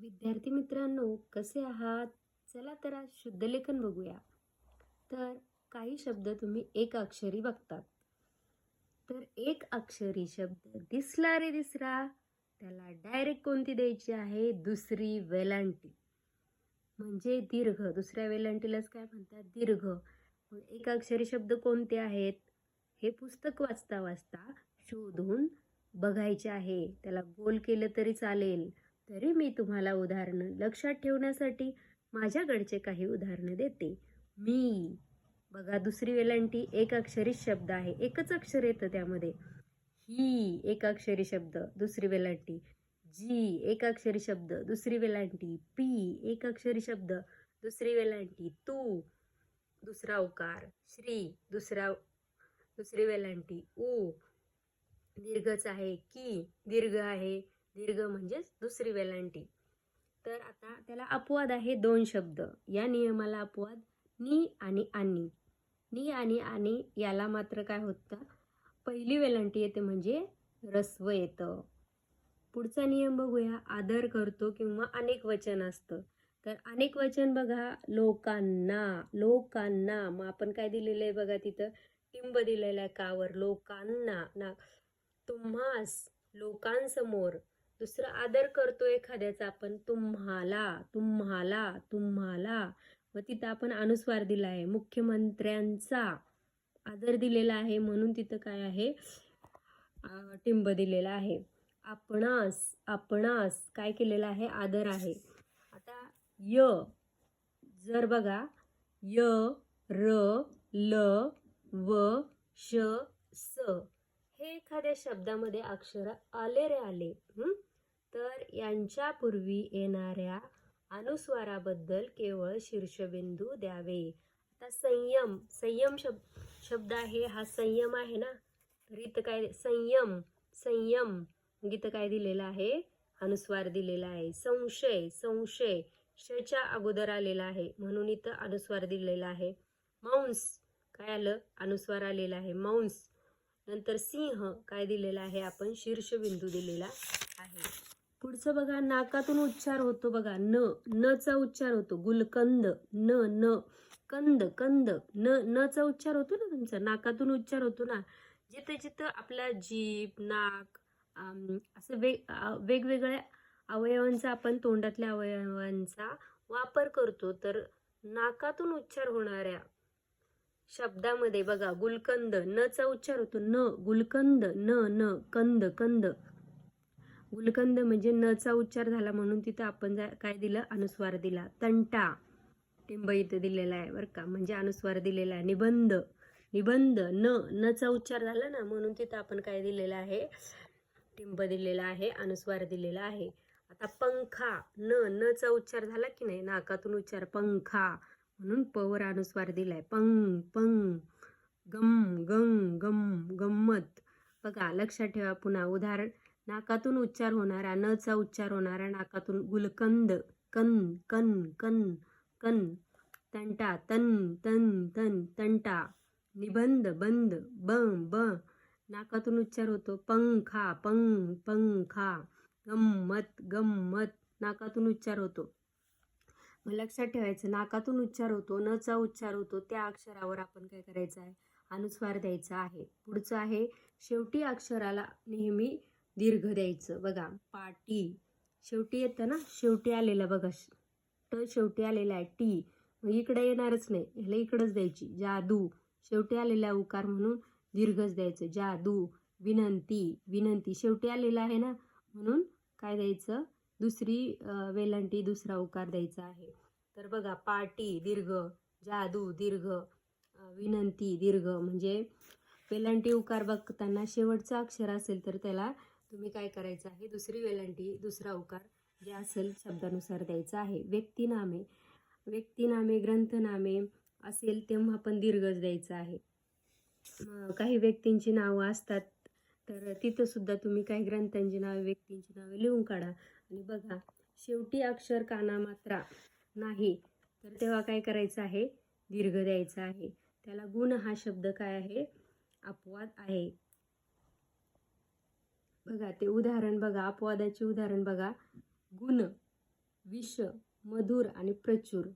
विद्यार्थी मित्रांनो कसे आहात? चला तर आज शुद्धलेखन बघूया. तर काही शब्द तुम्ही एक अक्षरी बघतात. तर एक अक्षरी शब्द दिसला रे दिसरा त्याला डायरेक्ट कोणती द्यायची आहे? दुसरी वेलांटी. म्हणजे दीर्घ. दुसऱ्या वेलांटीलाच काय म्हणतात? दीर्घ. एक अक्षरी शब्द कोणते आहेत? हे पुस्तक वाचता वाचता शोधून बघायचे आहे. त्याला गोल केलं तरी चालेल. तरी मी तुम्हाला उदाहरणं लक्षात ठेवण्यासाठी माझ्याकडचे काही उदाहरणं देते. मी. बघा दुसरी वेलांटी एक अक्षरी शब्द आहे. एकच अक्षर येतं त्यामध्ये. ही एक अक्षरी शब्द दुसरी वेलांटी. जी एक अक्षरी शब्द दुसरी वेलांटी. पी एक अक्षरी शब्द दुसरी वेलांटी. तू. दुसरा उकार. श्री. दुसरा दुसरी वेलांटी. ऊ दीर्घच आहे की दीर्घ आहे? दीर्घ म्हणजेच दुसरी वेलांटी. तर आता त्याला अपवाद आहे दोन शब्द. या नियमाला अपवाद नी आणि आणि. नी आणि आणि याला मात्र काय होतं? पहिली वेलांटी येते म्हणजे रस्व येतं. पुढचा नियम बघूया. आदर करतो किंवा अनेक वचन असतं. तर अनेक वचन बघा. लोकांना लोकांना. मग आपण काय दिलेलं आहे बघा तिथं? टिंब दिलेलं आहे कावर. लोकांना. ना तुम्हास लोकांसमोर. दुसरं आदर करतो एखाद्याचा आपण तुम्हाला तुम्हाला तुम्हाला. व तिथं आपण अनुस्वार दिला आहे. मुख्यमंत्र्यांचा आदर दिलेला आहे म्हणून तिथं काय आहे? टिंब दिलेला आहे. आपणास आपणास काय केलेलं आहे? आदर आहे. आता य जर बघा य र ल व श स. हे एखाद्या शब्दामध्ये अक्षर आले रे आले. तर यांच्यापूर्वी येणाऱ्या अनुस्वाराबद्दल केवळ शीर्षबिंदू द्यावे. आता संयम संयम शब्द शब्द आहे हा संयम आहे ना? तर इथं काय संयम संयम गीतं काय दिलेलं आहे? अनुस्वार दिलेला आहे. संशय संशय शच्या अगोदर आलेला आहे. म्हणून इथं अनुस्वार दिलेला आहे. मांस काय आलं? अनुस्वार आलेला आहे. मांस. नंतर सिंह काय दिलेला आहे? आपण शीर्षबिंदू दिलेला आहे. पुढचं बघा नाकातून उच्चार होतो बघा. न न चा उच्चार होतो. गुलकंद न न. कंद कंद. न न चा उच्चार होतो ना तुमचा? नाकातून उच्चार होतो ना. जिथं जिथं आपला जीभ नाक असं वेग वेगवेगळ्या अवयवांचा आपण तोंडातल्या अवयवांचा वापर करतो तर नाकातून उच्चार होणाऱ्या शब्दामध्ये बघा गुलकंद न चा उच्चार होतो. न गुलकंद न न. कंद कंद. गुलकंद म्हणजे नचा उच्चार झाला म्हणून तिथं आपण जा- काय दिलं? अनुस्वार दिला. तंटा. टिंब इथं दिलेला आहे बरं का. म्हणजे अनुस्वार दिलेला आहे. निबंध. निबंध. न. नचा उच्चार झाला ना म्हणून तिथं आपण काय दिलेलं आहे? टिंब दिलेला आहे. अनुस्वार दिलेला आहे. आता पंखा. न. नचा उच्चार झाला की नाही? नाकातून उच्चार. पंखा. म्हणून पवर अनुस्वार दिलाय. पंग पंग गम. गंग गम गंमत. बघा लक्षात ठेवा पुन्हा. उदाहरण नाकातून उच्चार होणारा नचा उच्चार होणारा नाकातून गुलकंद कन कन कन कन तंटा तन तन तन तंटा निबंध बंद ब ब नाकातून उच्चार होतो पंखा पंग पंखा गंमत गंमत नाकातून उच्चार होतो. मग लक्षात ठेवायचं नाकातून उच्चार होतो नचा उच्चार होतो त्या अक्षरावर आपण काय करायचं आहे? अनुस्वार द्यायचा आहे. पुढचं आहे शेवटी अक्षराला नेहमी दीर्घ द्यायचं. बघा पाटी. शेवटी येतं ना? शेवटी आलेलं बघा. श- ट शेवटी आलेला आहे. टी. मग इकडे येणारच नाही. ह्याला इकडंच द्यायची. जादू. शेवटी आलेला उकार म्हणून दीर्घच द्यायचं. जादू. विनंती. विनंती. शेवटी आलेला आहे ना? म्हणून काय द्यायचं? दुसरी वेलांटी दुसरा उकार द्यायचा आहे. तर बघा पाटी दीर्घ. जादू दीर्घ. विनंती दीर्घ. म्हणजे वेलांटी उकार बघताना शेवटचा अक्षर असेल तर त्याला तुम्ही काय करायचं आहे? दुसरी वेलांटी दुसरा उकार जे असेल शब्दानुसार द्यायचा आहे. व्यक्तिनामे व्यक्तिनामे ग्रंथनामे असेल तेव्हा पण दीर्घच द्यायचं आहे. काही व्यक्तींची नावं असतात तर तिथंसुद्धा तुम्ही काही ग्रंथांची नावे व्यक्तींची नावे लिहून काढा. आणि बघा शेवटी अक्षर काना मात्रा नाही तर तेव्हा काय करायचं आहे? दीर्घ द्यायचा आहे. त्याला गुण हा शब्द काय आहे? अपवाद आहे. बघा ते उदाहरण बघा अपवादाचे उदाहरण बघा. गुण विष मधुर आणि प्रचूर.